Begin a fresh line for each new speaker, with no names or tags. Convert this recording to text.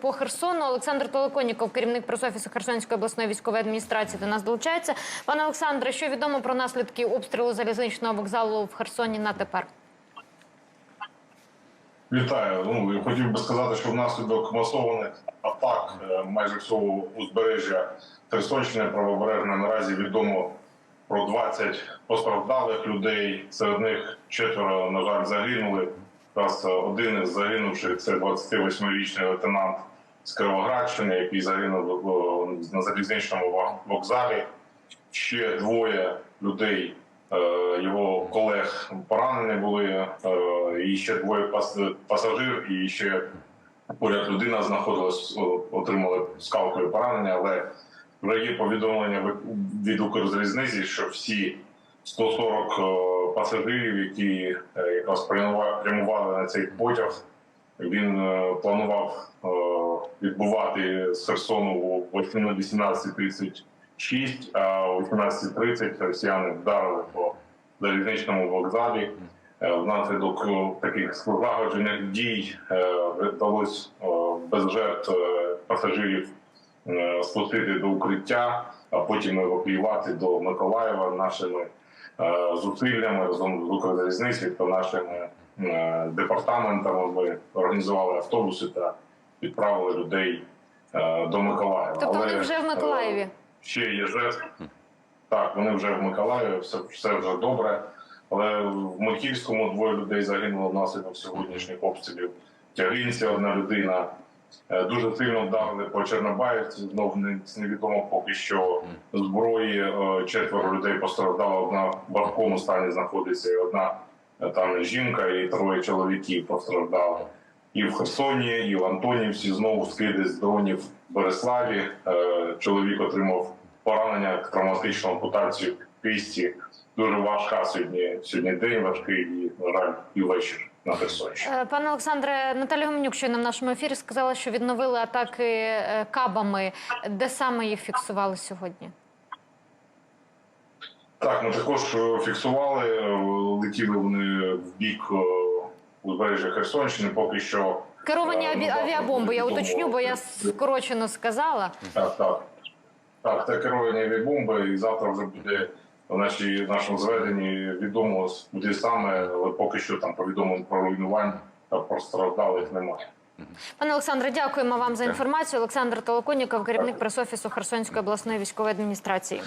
По Херсону Олександр Толоконіков, керівник пресофісу Херсонської обласної військової адміністрації, до нас долучається. Пане Олександре, що відомо про наслідки обстрілу залізничного вокзалу в Херсоні на тепер?
Вітаю. Ну хотів би сказати, що внаслідок масованих атак е, майже всього узбережжя Херсонщини правобережне наразі відомо про 20 постраждалих людей. Серед них четверо, на жаль, загинули. Раз один із загинувших це 28-річний лейтенант з Кривоградщини, який загинув на залізничному вокзалі. Ще двоє людей е, його колег поранені були, е, і ще двоє пас- пасажир, і ще поряд людина знаходилась, отримали скалкою поранення, але вже є повідомлення від Укрзалізниці, що всі 140 е, пасажирів, які е, якраз прямува- прямували на цей потяг, він е, планував відбувати з Херсону о 18.36, а о 18.30 росіяни вдарили по залізничному вокзалі. Внаслідок таких злагоджених дій вдалося без жертв пасажирів спустити до укриття, а потім евакуювати до Миколаєва нашими зусиллями разом з Укрзалізниці та нашими е, департаментами. Ми організували автобуси та відправили людей е, до Миколаєва.
Тобто вони вже в
е,
Миколаєві.
ще є жертв. Так, вони вже в Миколаєві, все, все вже добре. Але в Михільському двоє людей загинуло внаслідок сьогоднішніх обстрілів. Тягинці одна людина. Е, Дуже сильно вдарили по Чорнобаївці. Знов не- невідомо поки що зброї. Е, Четверо людей постраждало. Одна в важкому стані знаходиться, і одна е, там жінка, і троє чоловіків постраждали. І в Херсоні, і в Антонівці знову скиди з дронів в Береславі. Чоловік отримав поранення, травматичну ампутацію в кисті. Дуже важка сьогодні. Сьогодні день важкий і, на жаль, і вечір на Херсонщині.
Е, Пане Олександре, Наталя Гоменюк щойно в нашому ефірі сказала, що відновили атаки е, кабами. Де саме їх фіксували сьогодні?
Так, ми також е, фіксували, летіли вони в бік узбережжя Херсонщини. Поки що
Керовані
ну,
авіабомби, я уточню, бо я скорочено сказала.
так, так. Так, це керовані авіабомби, і завтра вже буде в нашій в нашому зведенні відомо куди саме, але поки що там повідомлень про руйнування та постраждалих немає.
Пане Олександре, дякуємо вам за інформацію. Олександр Толоконіков, керівник пресофісу Херсонської обласної військової адміністрації.